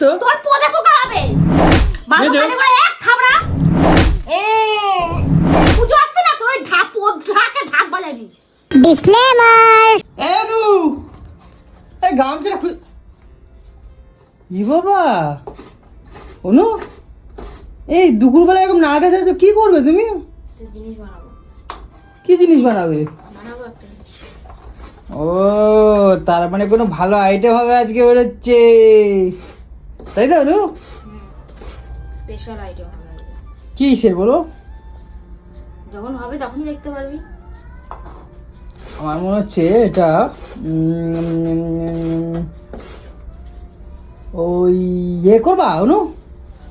তো? তোর পোদে পোকা হবে? করে এক থাবড়া। এ পুজো আসছে না? তোর ঢাক পোদ ঢাকে ঢাক বাজাবি। ডিসক্লেমার এনু এই গামছাটা খুল ই বাবা! অনু! এই দুপুরবেলা এরকম না তো কি করবে তুমি? তুই জিনিস বানাবো। কি জিনিস বানাবে। ও তার মানে কোনো ভালো আইটেম হবে আজকে বেরোচ্ছে। তাই তো অনু স্পেশাল আইটেম হবে কি সে বলো? যখন হবে তখনই দেখতে পারবি। আমার মনে হচ্ছে এটা ওই ইয়ে করবা অনু?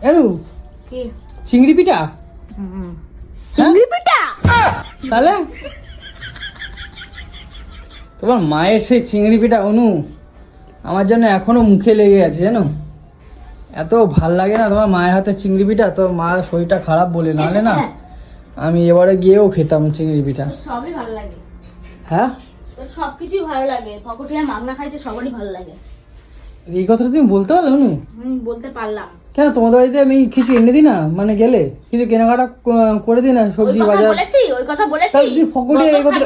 অনু কি? চিংড়ি পিঠা? চিংড়ি পিঠা? তাহলে? তোমার মায়ের সেই চিংড়ি পিঠা অনু আমার জন্য এখনও মুখে লেগে আছে জানো? এত ভালো লাগে না তোমার মায়ের হাতে চিংড়ি পিঠা? তো মার শরীরটা খারাপ বলে না নাহলে না? আমি এবারে গিয়েও খেতাম চিংড়ি পিঠা। সবই ভালো লাগে। হ্যাঁ? তোর সব কিছুই ভালো লাগে। পকোটিয়া মাগনা খাইতে সবারই ভালো লাগে। এই কথাটা তুমি বলতে পারলে অনু বলতে পারলাম। কেন? তোমাদের বাড়িতে আমি কিছু এনে দিই না? মানে গেলে? কিছু কেনাকাটা করে দিই না? সবজি বাজার? বলেছি ওই কথা বলেছি। তুই পকোড়ি এই কথা-।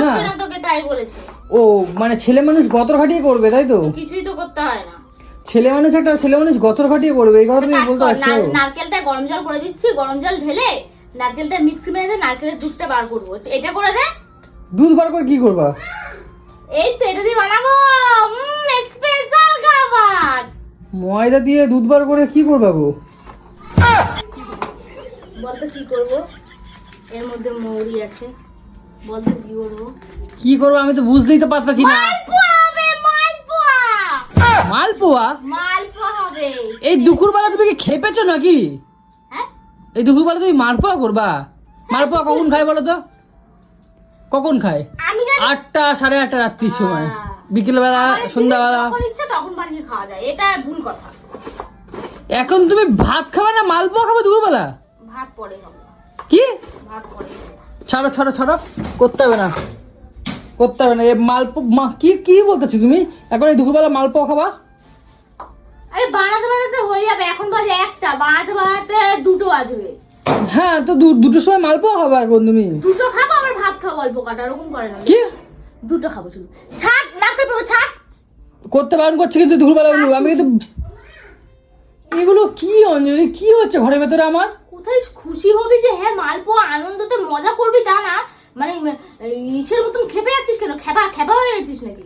না। তোকে তাই বলেছি। ও মানে ছেলে মানুষ গতর খাটিয়ে করবে তাই তো? কিছুই তো করতে হয় না। ছেলে মানুষ একটা ছেলে মানুষ গতর খাটিয়ে করবে এই কথা তুমি বলতে পারছ। নারকেলটা গরম জল করে দিচ্ছি গরম জল ঢেলে নারকেলটা মিক্সি মেরে দে নারকেলের দুধটা বার করব। এটা করে দে। দুধ বার করে কি করবা? এই তো এটা দিয়ে বানাবো। স্পেশাল খাবার। ময়দা দিয়ে দুধ বার করে কি করবা গো? বলতো কি করব? এর মধ্যে মৌরি আছে। বলতো কি করব? কি করব আমি তো বুঝতেই তো পারতাছি না। মালপোয়া? মালপোয়া হবে। এই দুপুরবেলা তুমি কি খেপেছো নাকি? হ্যাঁ? এই দুপুরবেলা তুমি মালপোয়া করবা? মালপোয়া কখন খায় বলো তো? কখন খায়? আমি আটটা সাড়ে আটটা রাত্রির সময়। হ্যাঁ। বিকেলবেলা সন্ধ্যাবেলা। যখন ইচ্ছা তখন বানিয়ে খাওয়া যায়। এটা ভুল কথা। এখন তুমি ভাত খাবে না মালপোয়া খাবে দুপুরবেলা? ভাত পরে হবে। কি? ছাড়ো ছাড়ো ছাড়ো। করতে হবে না। করতে হবে না। এই মালপো মা- কি কি বলতেছো তুমি? এখন এই দুপুরবেলা মালপোয়া খাবা? আরে বানাতে বানাতে হয়ে যাবে এখন বাজে একটা বানাতে বানাতে দুটো বাজবে। হ্যাঁ তো দুটোর সময় মালপোয়া খাবা এখন তুমি? দুটো খাব আবার ভাত খাব অল্প কাটা ওরকম করে না। কি? দুটো খাব শুধু ছাড় নাকে পাবো ছাড়। করতে বারণ করছে কিন্তু দুপুরবেলা আমি কিন্তু এগুলো কি অঞ্জলি কি হচ্ছে ঘরের ভেতরে আমার? কোথায় খুশি হবি যে হ্যাঁ মালপোয়া আনন্দতে মজা করবি তা না। মানে ইসের মতন খেপে যাচ্ছিস কেন? খেপা খেপা হয়ে গেছিস নাকি?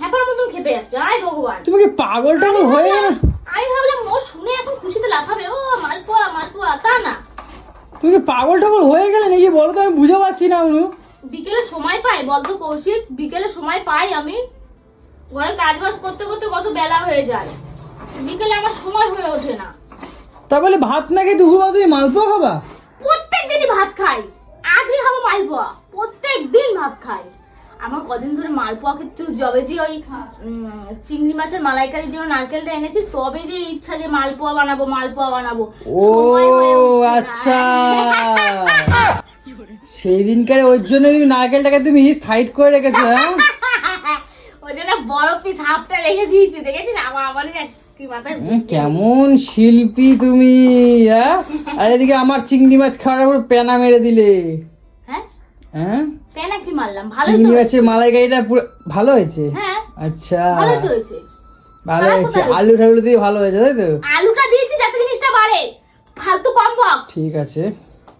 খেপার মতন খেপে যাচ্ছে আয় ভগবান। তুমি কি পাগল টাগল হয়ে গেল? আমি ভাবলাম ও শুনে এখন খুশিতে লাফাবে। ও মালপোয়া মালপোয়া তা না। তুমি কি পাগল টাগল হয়ে গেলে নাকি? বলো তো আমি বুঝে পাচ্ছি না অনু। বিকেলে সময় পাই বলতো কৌশিক। বিকেলে সময় পাই আমি। ঘরে কাজ বাজ করতে করতে কত বেলা হয়ে যায়। বিকেলে আমার সময় হয়ে ওঠে না। তা বলে ভাত না খেয়ে দুপুরবেলা তুমি মালপোয়া খাবা? প্রত্যেক দিনই ভাত খাই। আজকে খাব মালপোয়া। প্রত্যেক দিন ভাত খাই। আমার কদিন ধরে মালপোয়া কিন্তু জবে দিয়ে ওই চিংড়ি মাছের মালাইকারির জন্য নারকেলটা এনেছিস তবে দিয়ে ইচ্ছা যে মালপোয়া বানাবো মালপোয়া বানাবো। ও হয়ে। আচ্ছা। সেই দিনকার ওর জন্য তুমি নারকেলটাকে তুমি সাইড করে রেখেছো হ্যাঁ? ওই জন্য বড় পিস হাফটা রেখে দিয়েছি দেখেছিস? আমার আমার কেমন শিল্পী তুমি হ্যাঁ? আর এদিকে আমার চিংড়ি মাছ খাওয়ার উপর পেনা মেরে দিলে। হ্যাঁ? হ্যাঁ কেন কি মারলাম? ভালোই তো মাছের মালাইকারিটা পুরো ভালো হয়েছে? হ্যাঁ। আচ্ছা। ভালোই তো হয়েছে। ভালো হয়েছে। আলু ঠালু দিয়ে ভালো হয়েছে তাই তো? আলুটা দিয়েছি যাতে জিনিসটা বাড়ে। ফালতু কম বক। ঠিক আছে।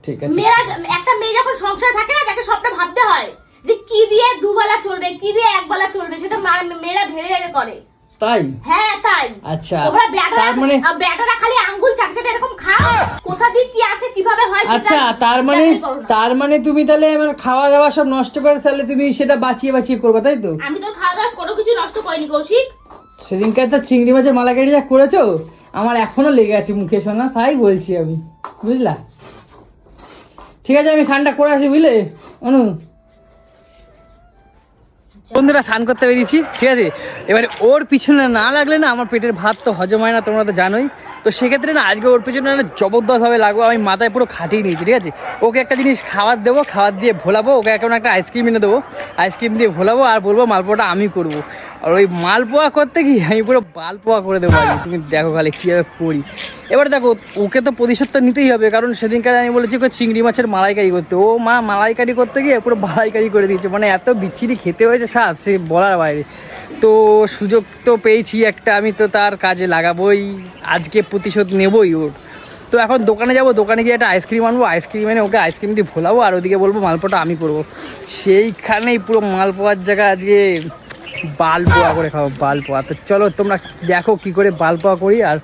ঠিক আছে মেয়েরা একটা মেয়ে যখন সংসার থাকে না তাকে সবটা ভাবতে হয় যে কি দিয়ে দুবেলা চলবে কি দিয়ে এক একবেলা চলবে সেটা মেয়েরা ভেবে করে। তাই? হ্যাঁ তাই। আচ্ছা তোমরা ব্যাটারা তার মানে ব্যাটারা খালি আঙ্গুল চাটে চাটে এরকম খাও কোথা দিয়ে কি আসে কীভাবে হয় আচ্ছা তার মানে। তার মানে তুমি তাহলে আমার খাওয়া দাওয়া সব নষ্ট করে তাহলে তুমি সেটা বাঁচিয়ে বাঁচিয়ে করবে তাই তো? আমি তোর খাওয়া দাওয়া কোনো কিছু নষ্ট করিনি কৌশিক। সেদিনকার তো চিংড়ি মাছের মালাকারি যা করেছ আমার এখনও লেগে আছে মুখে শোনা তাই বলছি আমি বুঝলা? ঠিক আছে আমি স্নানটা করে আসি বুঝলে? অনু বন্ধুরা, স্নান করতে বেরিয়েছি, ঠিক আছে? এবারে ওর পিছনে না লাগলে না আমার পেটের ভাত তো হজম হয় না, তোমরা তো জানোই। তো সেক্ষেত্রে না, আজকে ওর পিছনে না জবরদস্তভাবে লাগবো, আমি মাথায় পুরো খাটিয়ে নিয়েছি, ঠিক আছে? ওকে একটা জিনিস খাবার দেবো, খাবার দিয়ে ভোলাবো, ওকে এখন একটা আইসক্রিম এনে দেবো আইসক্রিম দিয়ে ভোলাবো আর বলব মালপোয়াটা আমি করব। আর ওই মালপোয়া করতে গিয়ে আমি পুরো বালপোয়া করে দেবো। তুমি দেখো খালি কীভাবে করি। এবার দেখো, ওকে তো প্রতিশোধ তো নিতেই হবে, কারণ সেদিনকার আমি বলেছি ওকে চিংড়ি মাছের মালাইকারি করতে। ও মা, মালাইকারি করতে গিয়ে পুরো মালাইকারি করে দিয়েছে মানে এত বিচ্ছিরি খেতে হয়েছে স্বাদ সে বলার বাইরে। তো সুযোগ তো পেয়েছি একটা আমি তো তার কাজে লাগাবোই আজকে প্রতিশোধ নেবই ওর। তো এখন দোকানে যাব দোকানে গিয়ে একটা আইসক্রিম আনব আইসক্রিম এনে ওকে আইসক্রিম দিয়ে ভোলাবো আর ওদিকে বলব মালপোয়াটা আমি করব। সেইখানেই পুরো মালপোয়ার জায়গায় আজকে বালপোয়া করে খাব বালপোয়া তো চলো তোমরা দেখো কি করে বালপোয়া করি আর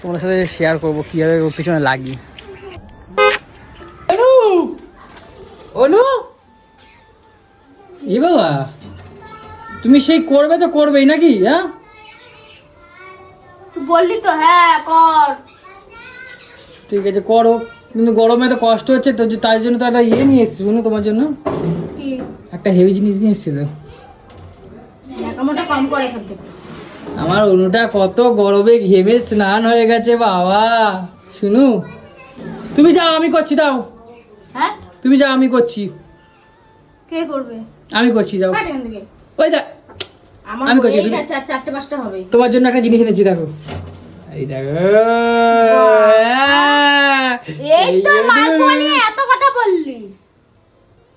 তোমাদের সাথে শেয়ার করব কীভাবে ওর পিছনে লাগি। অনু! অনু! এ বাবা! তুমি সেই করবে তো করবেই নাকি হ্যাঁ? বললি তো হ্যাঁ কর। ঠিক আছে করো। কিন্তু গরমে তো কষ্ট হচ্ছে তো তাই জন্য তো একটা ইয়ে নিয়ে এসেছি শুনো তোমার জন্য। একটা হেভি জিনিস নিয়ে এসেছি তো আমার অনুটা কত গরমে ঘেমে স্নান হয়ে গেছে বাবা। শুনু তুমি যাও আমি করছি দাও। হ্যাঁ? তুমি যাও আমি করছি। কে করবে? আমি করছি যাও। ওই আমার আমি করছি, চারটে পাঁচটা হবে তোমার জন্য একটা জিনিস এনেছি দেখো। এই দেখো। এই তো নিয়ে এত কথা বললি।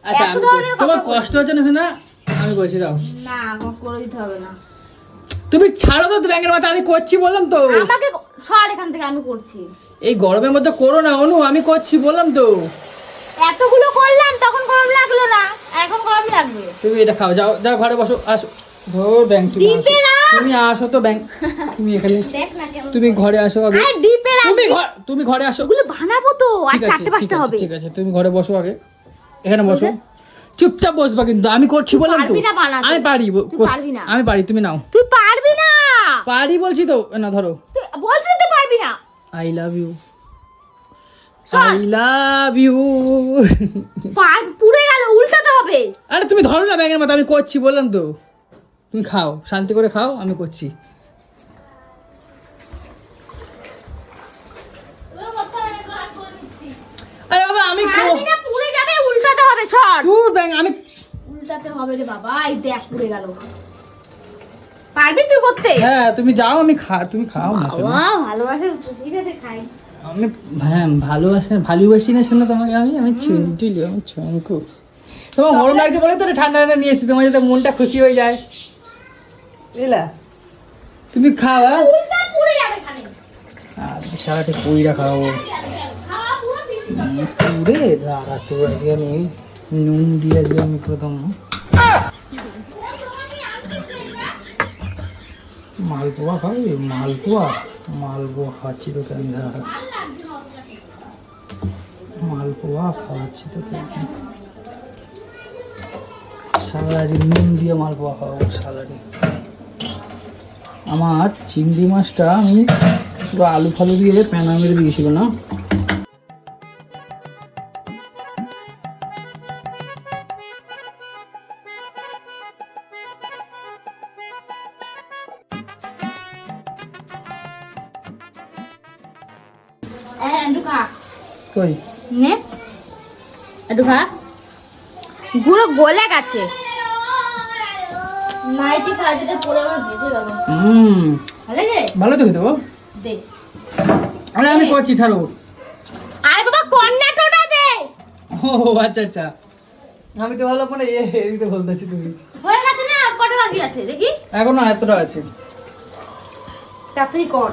আচ্ছা আমি। তোমার কষ্ট হচ্ছে না শোনা? আমি করছি দাও। না আমার করে দিতে হবে না। তুমি ছাড়ো তো ব্যাঙের মাথা আমি করছি বললাম তো। আমাকে সর এখান থেকে আমি করছি। এই গরমের মধ্যে করো না অনু আমি করছি বললাম তো। এতগুলো করলাম তখন গরম লাগল না। এখন গরম লাগবে। তুমি এটা খাও যাও যাও ঘরে বসো আসো। ব্যাংক তুমি আসো। তুমি আসো তো ব্যাংক তুমি এখানে তুমি ঘরে আসো আগে। তুমি ঘর তুমি ঘরে আসো। ওগুলো বানাবো তো। আর চারটে পাঁচটা হবে। ঠিক আছে তুমি ঘরে বসো আগে। এখানে বসো। চুপচাপ বসবা কিন্তু আমি করছি বললাম তো। না আমি পারি। আমি পারি তুমি নাও। তুই পারবি না। পারি বলছি তো না ধরো। বলছি তুই পারবি না। I love you. I love you পুড়ে গেল উল্টাতে হবে। আরে তুমি ধরো না ব্যাঙের মাথা আমি করছি বললাম তো। তুমি খাও শান্তি করে খাও আমি করছি। আরে বাবা আমি পুড়ে যাবে উল্টাতে হবে সর দূর আমি উল্টাতে হবে রে বাবা এই দেখ পুড়ে গেল। পারবি তুই করতে? হ্যাঁ তুমি যাও আমি খা তুমি খাও না বাবা ভালোবাসে ঠিক আছে খাই। আমি হ্যাঁ ভালোবাসি ভালোবাসি না শোনো তোমাকে আমি আমি চুনটুলি আমি চঙ্কু তোমার গরম লাগছে বলে তো ঠান্ডা ঠান্ডা নিয়ে এসেছি তোমার যাতে মনটা খুশি হয়ে যায়। বুঝলা? তুমি খাওয়া খালি সারাটা পুরিটা খাওয়াবো পুরে দাঁড়া তোর আজকে আমি নুন দিয়ে আজকে আমি প্রথম মালপোয়া খাবি? মালপোয়া? মালপোয়া খাচ্ছি তোকে আমি মালপোয়া খাওয়াচ্ছি তোকে। সাদা আজকে নুন দিয়ে মালপোয়া খাওয়াবো সাদারে আমার চিংড়ি মাছটা আমি পুরো আলু ফালু দিয়ে প্যানা মেরে দিয়েছিল না? কই? নে। খা পুরো গলে গেছে। নাইটি ফাইটিতে পরে আমার গেল। হুম। ভালো রে ভালো তো দেবো দে। আরে আমি করছি ছাড়ো। আরে বাবা কর্নাটোটা দে। ও আচ্ছা আচ্ছা। আমি তো ভালো মানে এ এদিকে বলতেছি তুমি। হয়ে গেছে না কটা বাকি আছে? দেখি। এখনও এতটা আছে। তাড়াতাড়ি কর।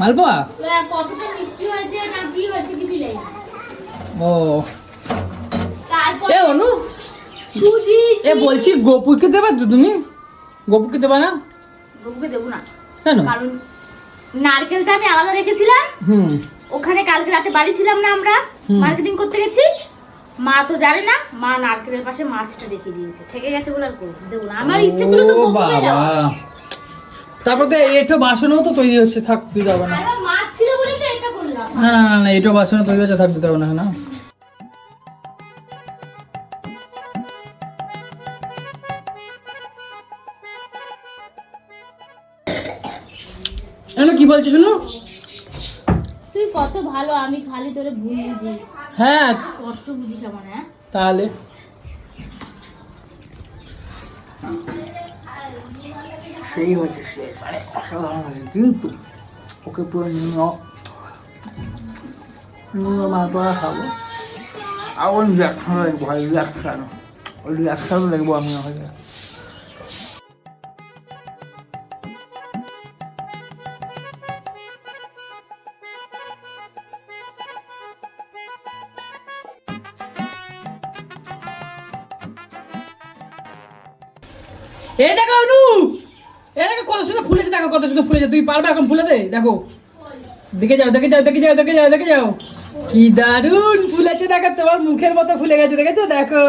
মালপোয়া? কতটা মিষ্টি হয়েছে না কি হয়েছে কিছু জানি ও। তারপর এ অনু। সুজি এ বলছি গোপুকে দেবা তো তুমি? গোপুকে দেবা না? গপুকে দেবো না। কেন? কারণ নারকেলটা আমি আলাদা রেখেছিলাম। হুম। ওখানে কালকে রাতে বাড়ি ছিলাম না আমরা। মার্কেটিং করতে গেছি। মা তো জানে না মা নারকেলের পাশে মাছটা রেখে দিয়েছে। ঠেকে গেছে বলে আর দেবো না। আমার ইচ্ছে ছিল তো গপুকে দেওয়া। তারপর এটো বাসনও তো তৈরি হচ্ছে থাক দিতে হবে না। না না না এটো বাসনও তৈরি হচ্ছে থাক দিতে হবে না না। কি বলছো শুনো? তুই কত ভালো আমি খালি তোরে ভুল বুঝি। হ্যাঁ। কষ্ট বুঝিস আমার হ্যাঁ? তাহলে? সেই হচ্ছে সে মানে অসাধারণ হয়েছে। কিন্তু ওকে পুরো নিয়ে মালপোয়া খাব। আর ওই রিয়াকশন দেখব ভাই রিয়াকশন ওই রিয়াকশন দেখব আমি হয়তো এই দেখো অনু! এই দেখো কত সুন্দর ফুলেছে দেখো কত সুন্দর ফুলেছে তুই পারবে এখন ফুলে দে? দেখো। দেখে যাও দেখে যাও দেখে যাও দেখে যাও দেখে যাও। কি দারুণ ফুলেছে দেখো তোমার মুখের মতো ফুলে গেছে দেখেছ? দেখো।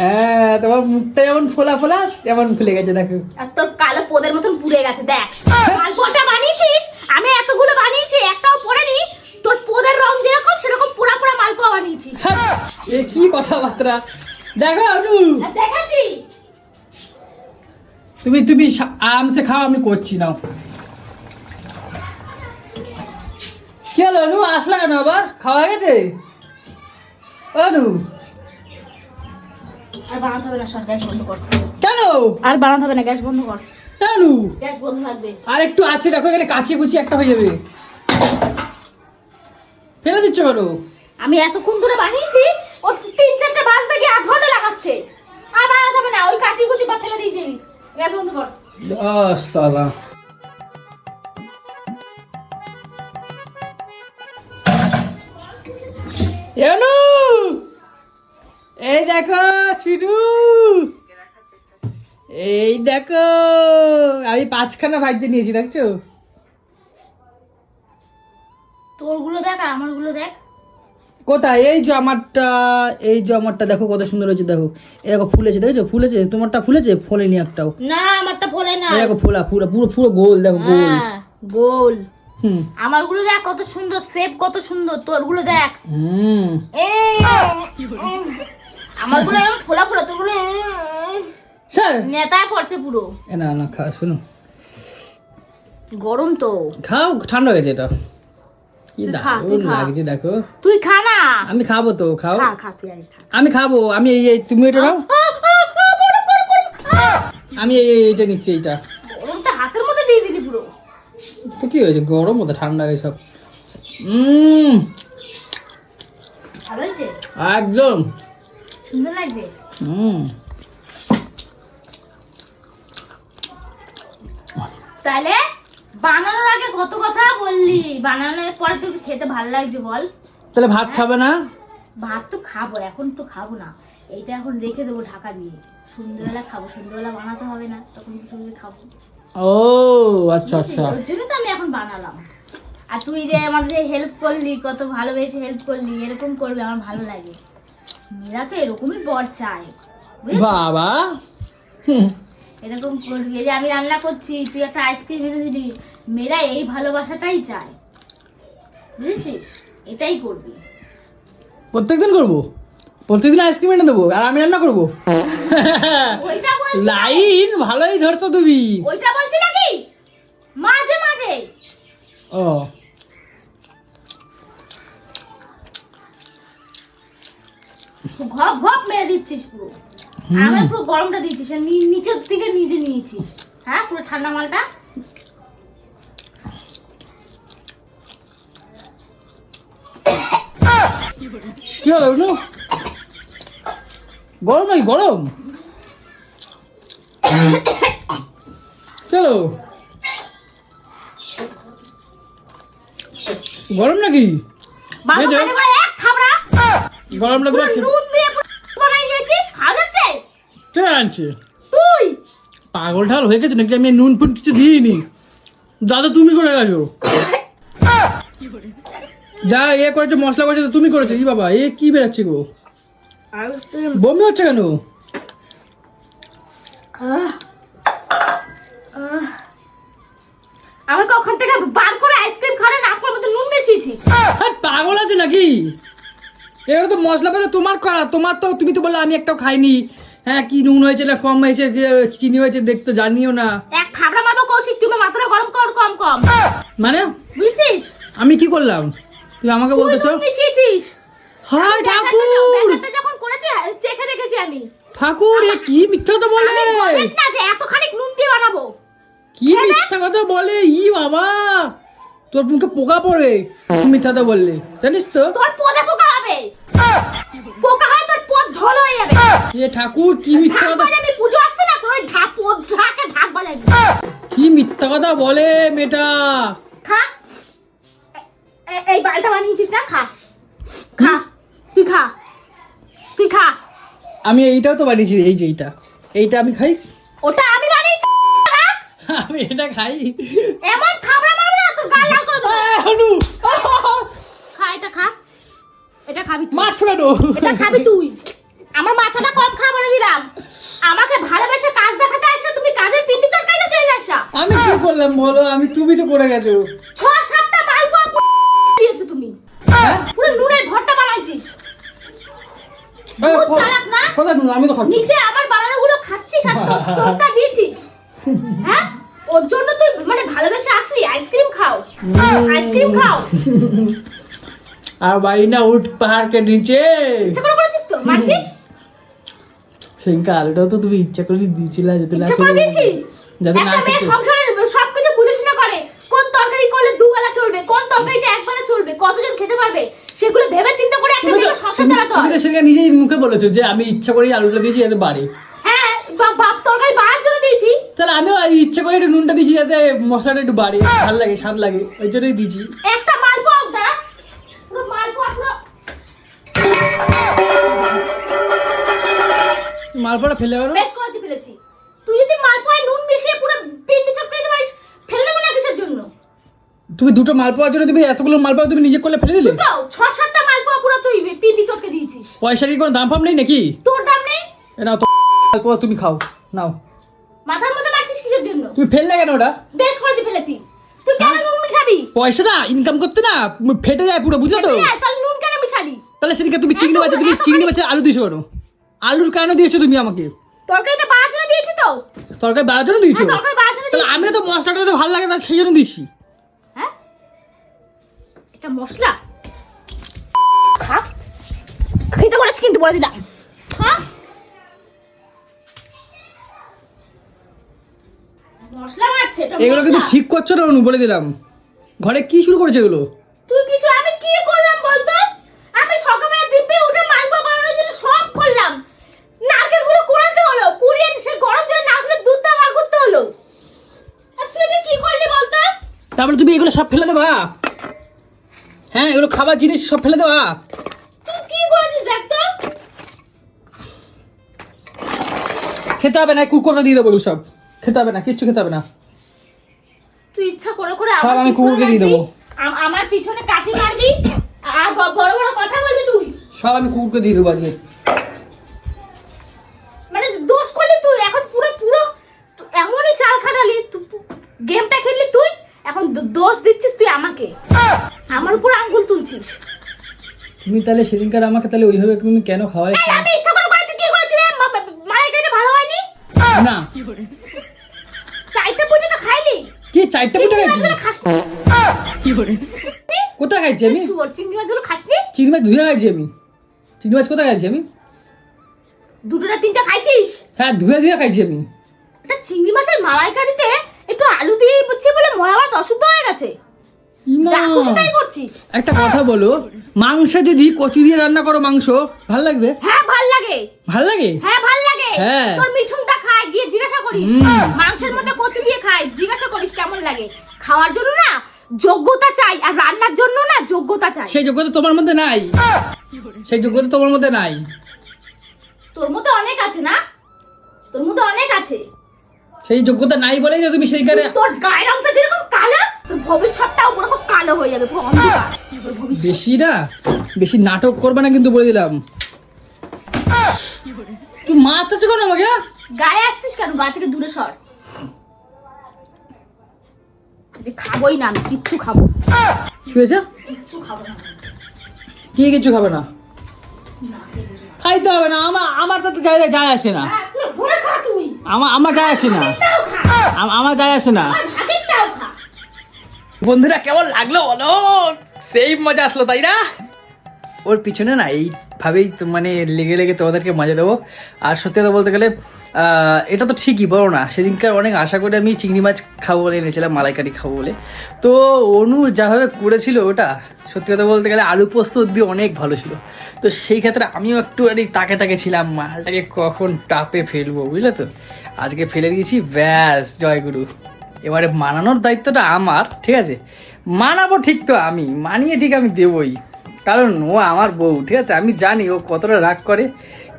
হ্যাঁ তোমার মুখটা যেমন ফোলা ফোলা তেমন ফুলে গেছে দেখো। আর তোর কালো পোদের মতন পুড়ে গেছে দেখ। মালপোয়াটা বানিয়েছিস? আমি এতগুলো বানিয়েছি একটাও পড়েনি। তোর পোদের রং যেরকম সেরকম পুরা পুরা মালপোয়া বানিয়েছিস। হ্যাঁ, এ কি কথাবার্তা। দেখো অনু। দেখাচ্ছি। তুমি তুমি আরামসে খাও আমি করছি নাও। কি হলো অনু? আসলা কেন আবার? খাওয়া গেছে? অনু? আর বানাতে হবে না সর গ্যাস বন্ধ কর। কেন? আর বানাতে হবে না গ্যাস বন্ধ কর। কেন? গ্যাস বন্ধ থাকবে। আর একটু আছে দেখো এখানে কাচি কুচি একটা হয়ে যাবে। ফেলে দিচ্ছ কেন? আমি এতক্ষণ ধরে বানিয়েছি ও তিন চারটে বাস দেখি আধ ঘণ্টা লাগাচ্ছে। আর বানাতে হবে না ওই কাঁচি কুচি পা ফেলে দিয়েছি আমি। গ্যাস বন্ধ কর। সালা এনু! এই দেখো চিনু এই দেখো আমি পাঁচখানা ভাজ্য নিয়েছি দেখছ? তোরগুলো দেখ আর আমারগুলো দেখ। কোথায়? এই যে আমারটা এই যে আমারটা দেখো কত সুন্দর হয়েছে দেখো। এই দেখো ফুলেছে দেখেছ? ফুলেছে তোমারটা ফুলেছে ফলেনি একটাও। না আমারটা ফোলে না। এই দেখো ফোলা পুরো পুরো পুরো গোল দেখো গোল হ্যাঁ, গোল। হুম। আমারগুলো দেখ কত সুন্দর শেপ কত সুন্দর তোরগুলো দেখ। হুম। এ, উম, আমারগুলো এরকম ফোলা ফোলা তোরগুলো স্যার! নেতায় পড়ছে পুরো। না না খা শোনো গরম তো। খাও ঠান্ডা হয়ে গেছে এটা। কি তুই খা, তুই দারুণ লাগছে দেখো। তুই খা না। আমি খাব তো খাও। খা খা তুই আমি খাব আমি এই তুমি এটা নাও। আমি এই এই- এইটা নিচ্ছি এইটা। গরমটা হাতের মধ্যে দিয়ে দিলি পুরো। তো কি হয়েছে? গরম হতো ঠান্ডা হয়ে সব। উম। একদম। সুন্দর লাগছে? হুম তাহলে বানানোর আগে কত কথা বললি? বানানোর পরে তো খেতে ভালো লাগছে বল। তাহলে ভাত খাবে না? ভাত তো খাব এখন তো খাব না। এইটা এখন রেখে দেবো ঢাকা দিয়ে। সন্ধ্যেবেলা খাব সন্ধ্যেবেলা বানাতে হবে না তখন কিছু খাব। ও আচ্ছা আচ্ছা। ওর জন্য তো আমি এখন বানালাম। আর তুই যে আমার যে হেল্প করলি কত ভালোবেসে হেল্প করলি এরকম করবি আমার ভালো লাগে। মেয়েরা তো এরকমই বর চায় বাবা। এরকম করবি। যে আমি রান্না করছি তুই একটা আইসক্রিম এনে দিলি মেয়েরা এই ভালোবাসাটাই চায়। বুঝেছিস? এটাই করবি। প্রত্যেকদিন করব। প্রত্যেকদিন আইসক্রিম এনে দেবো আর আমি রান্না করব। লাইন ভালোই ধরছো তুমি। ওইটা বলছি নাকি? মাঝে মাঝে। ও। ঘপ ঘপ মেরে দিচ্ছিস পুরো। আমার পুরো গরমটা দিচ্ছিস নিচের থেকে নিজে নিয়েছিস। হ্যাঁ পুরো ঠান্ডা মালটা? কি হলো উনু গরম নাকি গরম? চলো গরম নাকি? বাবা এই যে। খালি করে এক থাবড়া। গরমটা তোমার নুন দিয়ে বানাই দিয়েছিস খাওয়া যাচ্ছে? কে আনছে? তুই। পাগল ঠাল হয়ে গেছে নাকি আমি নুন ফুন কিছু দিইনি? দাদা তুমি করে গেছো যা এ করেছ মশলা করেছ তুমি করেছ। ই বাবা এ কি বেরাচ্ছে গো? বমি হচ্ছে কেন। আমাকে ওখান থেকে বার করে আইসক্রিম খাওয়ার নাকর মধ্যে নুন মিশিয়েছিস পাগল আছে নাকি? এগুলো তো মশলা পেলে তোমার করা তোমার তো তুমি তো বললে আমি একটাও খাইনি। হ্যাঁ কি নুন হয়েছে না কম হয়েছে চিনি হয়েছে দেখতে জানিও না। এক থাবড়া মারবো কৌশিক তুমি মাথাটা গরম কর কম কম। মানে? বুঝছিস? আমি কি করলাম? তুমি আমাকে তুই বলতেছ? মিশিয়েছিস? হায় ব্যাপারটা ঠাকুর! যখন করেছি চেখে রেখেছি আমি। ঠাকুর এ কি মিথ্যা কথা বলে? না যে এতখানি নুন দিয়ে বানাবো। কি মিথ্যা কথা বলে? ই বাবা! তোর মুখে পোকা পড়বে মিথ্যা কথা বললে? জানিস তো? তোর পদে পোকা হবে। পোকা হয় তোর পদ ঢোল হয়ে যাবে। এ ঠাকুর কি মিথ্যা কথা বাজাবি পুজো আসছে না তোর ঢাক পদ ঢাকে ঢাক বাজাবি। কি মিথ্যা কথা বলে মেয়েটা? খা এই বালটা বানিয়েছিস না? খা। খা। তুই খা। তুই খা। আমি এইটাও তো বানিয়েছি এই যে এইটা। এইটা আমি খাই। ওটা আমি বানিয়েছি আমি এটা খাই। এমন থাবড়া মারবো না তোর গাল লাল করে দেবো। খা এটা খা। এটা খাবি তুই। মাছ কেন এটা খাবি তুই। আমার মাথাটা কম খা বলে দিলাম। আমাকে ভালোবেসে কাজ দেখাতে আসছো তুমি কাজের পিন্ডি চটকাইতে চলে আসা আমি কি করলাম বলো? আমি তুমি তো করে গেছো ছ সাতটা মালপোয়া দিয়েছ তুমি পুরো নুনের ভর্তা বানাইছিস এই, বহুত ক- চালাক না? কথা নুন আমি তো খাব নিচে আমার বানানোগুলো খাচ্ছিস আর তোরটা দিয়েছিস। হ্যাঁ? ওর জন্য তুই মানে ভালোবেসে আসলি আইসক্রিম খাও। আইসক্রিম খাও। আর বাড়ি না উঠ পাহাড় কে নিচে। ইচ্ছা করে করেছিস তো? মারছিস? আলুটাও তো তুমি ইচ্ছা করে দিয়েছিলে যাতে না করে দিয়েছি? যাতে না মেয়ে সংসারে সবকিছু বুঝেশুনে করে কোন তরকারি করলে দুবেলা চলবে কোন তরকারিতে একবেলা চলবে কতজন খেতে পারবে? সেগুলো ভেবে চিন্তা করে একটা তুমি তো মেয়ে সংসার চালাতে তুমি হয়। তো সেদিনকে নিজেই মুখে বলেছ যে আমি ইচ্ছা করে আলুটা দিয়েছি যাতে বাড়ে। হ্যাঁ বা- বাপ তরকারি বাড়ার জন্য দিয়েছি। তাহলে আমিও এই ইচ্ছা করে একটু নুনটা দিয়েছি যাতে মশলাটা একটু বাড়ে ভালো লাগে স্বাদ লাগে ওই জন্যই দিয়েছি। একটা মালপোয়া দা পুরো মালপোয়া পুরো মালপোড়া ফেলে গেল বেশ করেছি ফেলেছি। তুই যদি মালপোয়ায় নুন মিশিয়ে পুরো পিন্ডি চটকে দিতে পারিস ফেলে দেবো না কিসের জন্য? তুমি দুটো মালপোয়ার জন্য তুমি এতগুলো মালপোয়া তুমি নিজে করলে ফেলে দিলে? দুটো ছ সাতটা মালপোয়া পুরো তুই পিন্ডি চটকে দিয়েছিস। পয়সা কি কোনো দাম ফাম নেই নাকি? তোর দাম নেই? নাও তো মালপোয়া তুমি খাও নাও। মাথার মধ্যে মারছিস কিসের জন্য? তুমি ফেললে কেন ওটা? বেশ করেছি ফেলেছি। তুই কেন নুন মিশাবি? পয়সা না ইনকাম করতে না ফেটে যায় পুরো বুঝলে তো? হ্যাঁ, তাহলে নুন কেন মিশালি? তাহলে সেদিনকে তুমি চিংড়ি মাছে তুমি চিংড়ি মাছে আলু দিয়েছ কেন? আলুর কেন দিয়েছ তুমি আমাকে? তরকারিটা বাড়ার জন্য দিয়েছি তো। তরকারি বাড়ার জন্য দিয়েছ? হ্যাঁ, তাহলে দিয়েছি। আমিও তো মশলাটা তো ভালো লাগে না সেই জন্য দিয়েছি। হ্যাঁ এটা মশলা? খা। খেতে বলেছি কিন্তু বলে দিলাম। মশলা মারছে এটা এগুলো কিন্তু ঠিক করছ না অনু বলে দিলাম। ঘরে কি শুরু করেছে এগুলো? তুই কিছু আমি কি করলাম বলতো? আমি সকালবেলা দিব্যে উঠে মালপোয়া বানানোর জন্য সব করলাম। নারকেলগুলো কুড়াতে হলো। কুড়িয়ে সে গরম জলে নারকেলের দুধটা বার করতে হলো। আর তুই এটা কি করলি বলতো? তারপরে তুমি এগুলো সব ফেলে দেবা? হ্যাঁ এগুলো খাবার জিনিস সব ফেলে দেবা তুই কি করেছিস দেখ তো খেতে হবে না কুকুরটা দিয়ে দেবো সব খেতে হবে না কিচ্ছু খেতে হবে না। তুই ইচ্ছা করে করে আমার আমি কুকুরকে দিয়ে দেবো। আমার পিছনে কাঠি মারবি? আর বড় বড় কথা বলবি তুই? সব আমি কুকুরকে দিয়ে দেবো আজকে। মানে দোষ করলি তুই এখন পুরো পুরো এমনই চাল খাটালি গেমটা খেললি তুই এখন দোষ দিচ্ছিস তুই আমাকে। আমার উপর আঙ্গুল তুলছিস। তুমি তাহলে সেদিনকার আমাকে তাহলে ওইভাবে তুমি কেন খাওয়াই আমি ইচ্ছা করে করেছি কি করেছি রে? মা- মা- মায়ের কাছে ভালো হয়নি? না। চারটা পুজো তো খাইলি? কি ফুটে চিংড়ি গেছি মাছগুলো খাসনি? কোথায় খাইছি আমি? চিংড়ি মাছগুলো খাসনি? চিংড়ি মাছ ধুয়ে খাইছি আমি। চিংড়ি মাছ কোথায় খাইছি আমি? দুটো না তিনটা খাইছিস? হ্যাঁ ধুয়ে ধুয়ে খাইছি আমি। এটা চিংড়ি মাছের মালাইকারিতে একটু আলু দিয়ে বুঝছি বলে মহাভারত অশুদ্ধ হয়ে গেছে। যা খুশি তাই করছিস। একটা কথা বলো মাংস যদি কচি দিয়ে রান্না করো মাংস ভালো লাগবে? হ্যাঁ ভালো লাগে। ভালো লাগে? হ্যাঁ ভালো লাগে। হ্যাঁ। তোর মিঠুনটা খায় গিয়ে জিজ্ঞাসা করিস। মাংসের মধ্যে কচি দিয়ে খায় জিজ্ঞাসা করিস কেমন লাগে। খাওয়ার জন্য না যোগ্যতা চাই আর রান্নার জন্য না যোগ্যতা চাই। সেই যোগ্যতা তোমার মধ্যে নাই। সেই যোগ্যতা তোমার মধ্যে নাই। তোর মধ্যে অনেক আছে না? তোর মধ্যে অনেক আছে। সেই যোগ্যতা নাই বলেই তো তুমি সেইখানে তোর গায়ের রংটা যেরকম কালো তোর ভবিষ্যৎটাও ওরকম কালো হয়ে যাবে পুরো অন্ধকার ভবিষ্যৎ বেশি না বেশি নাটক করবে না কিন্তু বলে দিলাম। তুই মারতেছো কেন আমাকে? গায়ে আসছিস কেন? গা থেকে দূরে সর। যে খাবোই না আমি কিচ্ছু খাব কি হয়েছে? কিচ্ছু খাব না। কি কিচ্ছু খাবে না? খাইতে হবে না আমার আমার তো গায়ে যায় আসে না হ্যাঁ, পুরো ভরে খা তুই আমার আমার যায় আসে না। আমার যায় আসে না। বন্ধুরা, কেমন লাগল বলো? সেই মজা আসলো, তাই না? ওর পিছনে না এই ভাবেই তো মানে লেগে লেগে তোমাদেরকে মজা দেবো। আর সত্যি কথা বলতে গেলে এটা তো ঠিকই, বলো না। সেদিনকার অনেক আশা করে আমি চিংড়ি মাছ খাব বলে এনেছিলাম, মালাইকারি খাব বলে। তো অনু যাভাবে করেছিল ওটা, সত্যি কথা বলতে গেলে আলু পোস্ত দিয়ে অনেক ভালো ছিল। তো সেই ক্ষেত্রে আমিও একটু আরে তাকে তাকে ছিলাম, মালটাকে কখন টাপে ফেলব, বুঝলে তো? আজকে ফেলে দিয়েছি, ব্যাস, জয়গুরু। এবারে মানানোর দায়িত্বটা আমার, ঠিক আছে? মানাবো ঠিক তো আমি, মানিয়ে ঠিক আমি দেবই। কারণ ও আমার বউ, ঠিক আছে? আমি জানি ও কতটা রাগ করে,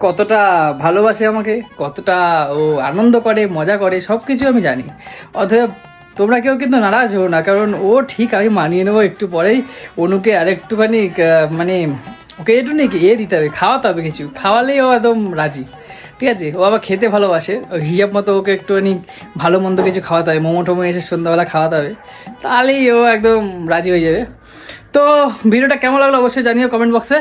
কতটা ভালোবাসে আমাকে, কতটা ও আনন্দ করে, মজা করে সব কিছু আমি জানি। অতএব তোমরা কেউ কিন্তু নারাজ হো না, কারণ ও ঠিক আমি মানিয়ে নেব একটু পরেই। অনুকে আর একটুখানি মানে ওকে একটু নাকি এ দিতে হবে, খাওয়াতে হবে কিছু। খাওয়ালেই ও একদম রাজি। ঠিক আছে? ও আবার খেতে ভালোবাসে। হিসাব মতো ওকে একটুখানি ভালো মন্দ কিছু খাওয়াতে হবে। মোমো টোমো এসে সন্ধ্যাবেলা খাওয়াতে হবে। তাহলেই ও একদম রাজি হয়ে যাবে। তো ভিডিওটা কেমন লাগল অবশ্যই জানিও কমেন্ট বক্সে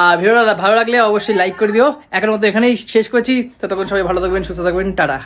আর ভিডিওটা ভালো লাগলে অবশ্যই লাইক করে দিও। এখন মতো এখানেই শেষ করছি। ততক্ষণ সবাই ভালো থাকবেন, সুস্থ থাকবেন। টাটা।